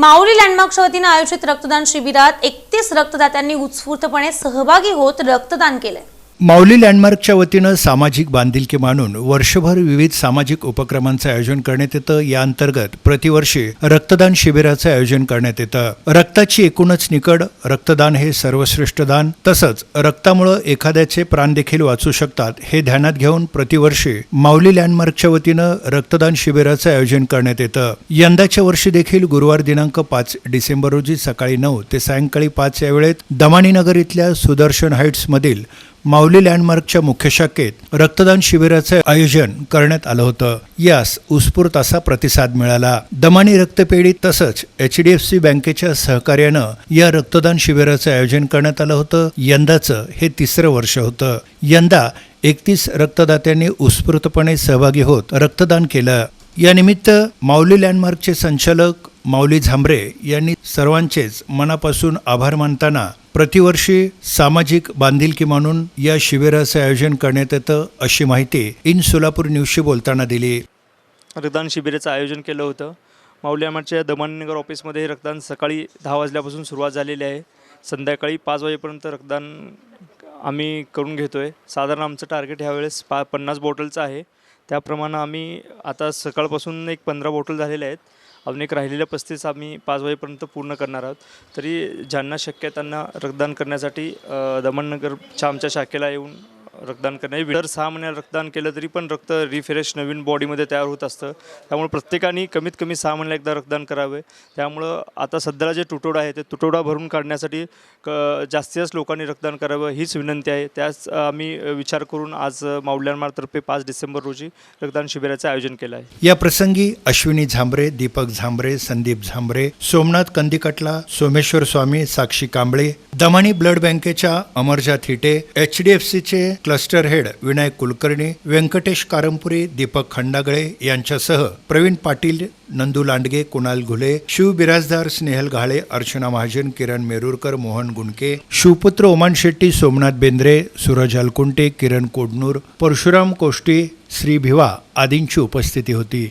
माऊली लँडमार्कच्या वतीनं आयोजित रक्तदान शिबिरात एकतीस रक्तदात्यांनी उत्स्फूर्तपणे सहभागी होत रक्तदान केलंय. माऊली लँडमार्कच्या वतीनं सामाजिक बांधिलकी मानून वर्षभर विविध सामाजिक उपक्रमांचं आयोजन करण्यात येतं. या अंतर्गत प्रतिवर्षी रक्तदान शिबिराचं आयोजन करण्यात येतं. रक्ताची एकूणच निकड रक्तदान हे सर्वश्रेष्ठ दान. तसंच रक्तामुळं एखाद्याचे प्राण देखील वाचू शकतात हे ध्यानात घेऊन प्रतिवर्षी माऊली लँडमार्कच्या वतीनं रक्तदान शिबिराचं आयोजन करण्यात येतं. यंदाच्या वर्षी देखील गुरुवार दिनांक पाच डिसेंबर रोजी सकाळी नऊ ते सायंकाळी पाच या वेळेत दमाणीनगर इथल्या सुदर्शन हाईट्समधील माऊली लँडमार्कच्या मुख्य शाखेत रक्तदान शिबिराचं आयोजन करण्यात आलं होतं. यास उत्स्फूर्त असा प्रतिसाद मिळाला. दमानी रक्तपेढी तसंच एच डी एफ सी बँकेच्या सहकार्यानं या रक्तदान शिबिराचं आयोजन करण्यात आलं होतं. यंदाचं हे तिसरं वर्ष होतं. यंदा एकतीस रक्तदात्यांनी उत्स्फूर्तपणे सहभागी होत रक्तदान केलं. यानिमित्त माऊली लँडमार्कचे संचालक माऊली झांबरे यांनी सर्वांचेच मनापासून आभार मानताना प्रतिवर्षी सामाजिक बांधिलकी मानून या शिबिराचं आयोजन करण्यात येतं अशी माहिती इन सोलापूर न्यूजशी बोलताना दिली. रक्तदान शिबिराचं आयोजन केलं होतं. माऊली आमाच्या दमाननगर ऑफिसमध्ये रक्तदान सकाळी दहा वाजल्यापासून सुरुवात झालेली आहे. संध्याकाळी पाच वाजेपर्यंत रक्तदान आम्ही करून घेतो आहे साधारण आमचं टार्गेट ह्यावेळेस पा पन्नास बॉटलचं आहे. त्याप्रमाणे आम्ही आता सकाळपासून एक पंधरा बॉटल झालेल्या आहेत. अजून एक राहिलेल्या पस्तीस आम्ही पाच वाजेपर्यंत पूर्ण करणार आहोत. तरी ज्यांना शक्य आहे त्यांना रक्तदान करण्यासाठी दमणनगरच्या आमच्या शाखेला येऊन रक्तदान करणे. दर सहा महिन्याला रक्तदान केलं तरी पण रक्त रिफ्रेश नवीन बॉडीमध्ये तयार होत असतं. त्यामुळे प्रत्येकाने कमीत कमी सहा महिन्याला एकदा रक्तदान करावे. त्यामुळं आता सध्याला जे तुटवडा आहे ते तुटवडा भरून काढण्यासाठी क जास्तीत जास्त लोकांनी रक्तदान करावं हीच विनंती आहे. त्याच आम्ही विचार करून आज माऊल्यानमार्तर्फे पाच डिसेंबर रोजी रक्तदान शिबिराचं आयोजन केलं आहे. या प्रसंगी अश्विनी झांबरे दीपक झांबरे संदीप झांबरे सोमनाथ कंदिकटला सोमेश्वर स्वामी साक्षी कांबळे दमानी ब्लड बँकेच्या Amarjat Hite H D F सीचे क्लस्टर हेड विनायक कुलकर्णी व्यंकटेश कारंपुरी दीपक खंडागळे यांच्यासह प्रवीण पाटील नंदू लांडगे कुणाल घुले शिव बिराजदार स्नेहल घाळे अर्चना महाजन किरण मेरूरकर मोहन गुणके शिवपुत्र ओमान शेट्टी सोमनाथ बेंद्रे सूरज अलकुंटे किरण कोडनूर परशुराम कोष्टी श्री भिवा आदींची उपस्थिती होती.